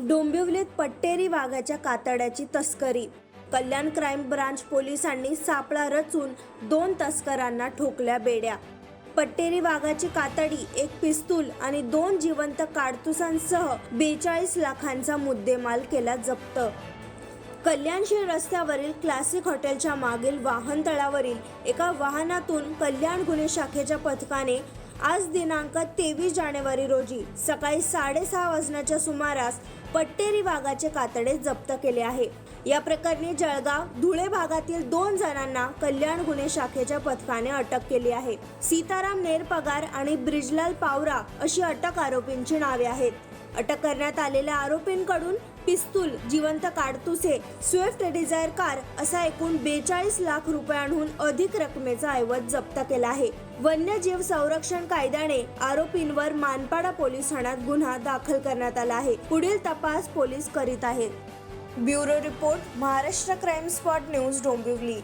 डोंबिवलीत पट्टेरी वाघाच्या कातड्याची तस्करी. कल्याण crime branch पोलिसांनी सापळा रचून दोन तस्करांना ठोकल्या बेड्या. पट्टेरी वाघाची कातडी एक पिस्तूल आणि दोन जिवंत काडतुसांसह बेचाळीस लाखांचा मुद्देमाल केला जप्त. कल्याणशील रस्त्यावरील क्लासिक हॉटेलच्या मागील वाहनतळावरील एका वाहनातून कल्याण गुन्हे शाखेच्या पथकाने आज दिनांक तेवीस जानेवारी रोजी सकाळी साडेसहा वाजण्याच्या सुमारास पट्टेरी वाघाचे कातडे जप्त केले आहे. या प्रकरणी जळगाव धुळे भागातील दोन जणांना कल्याण गुन्हे शाखेच्या पथकाने अटक केली आहे. सीताराम नेरपगार आणि ब्रिजलाल पावरा अशी अटक आरोपींची नावे आहेत. अटक करण्यात आलेल्या आरोपींकडून पिस्तूल जिवंत काडतुसे स्विफ्ट डिझायर कार असा एकूण बेचाळीस लाख रुपयांहून अधिक रकमेचा ऐवज जप्त केला आहे. वन्यजीव संरक्षण कायद्याने आरोपींवर मानपाडा पोलीस ठाण्यात गुन्हा दाखल करण्यात आला आहे. पुढील तपास पोलीस करीत आहेत. Bureau report Maharashtra crime spot news Dombivli.